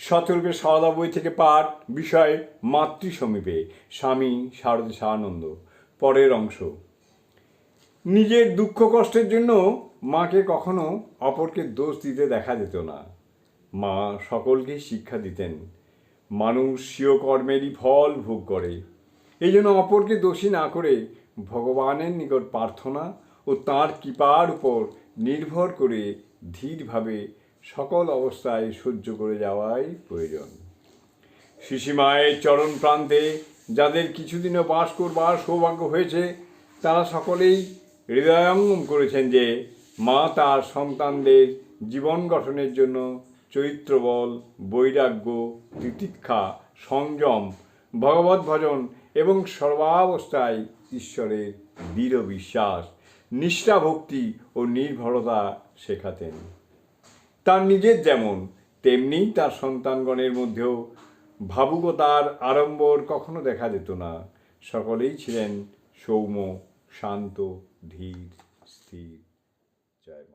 শতরূপে সারদা বই থেকে পাঠ বিষয় মাতৃ সমীপে স্বামী শারদা সানন্দ পরের অংশ। নিজের দুঃখ কষ্টের জন্য মাকে কখনো অপরকে দোষ দিতে দেখা যেত না। মা সকলকে শিক্ষা দিতেন। মানুষ স্বীয় কর্মেরই ফল ভোগ করে। এই জন্য অপরকে দোষী না করে ভগবানের নিকট প্রার্থনা ও তাঁর কৃপার উপর নির্ভর করে ধীরভাবে সকল অবস্থায় সহ্য করে যাওয়াই প্রয়োজন। শিশিমায়ের চরণ প্রান্তে যাদের কিছুদিনও বাস করবার সৌভাগ্য হয়েছে, তারা সকলেই হৃদয়ঙ্গম করেছেন যে মা তার সন্তানদের জীবন গঠনের জন্য চরিত্রবল বৈরাগ্য, তিতিক্ষা, সংযম, ভগবত ভজন এবং সর্বাবস্থায় ঈশ্বরের দৃঢ় বিশ্বাস, নিষ্ঠাভক্তি ও নির্ভরতা শেখাতেন। তার নিজের যেমন, তেমনি তার সন্তানগণের মধ্যেও ভাবুকতার আড়ম্বর কখনো দেখা যেত না। সকলেই ছিলেন সৌম্য, শান্ত, ধীর, স্থির। জয়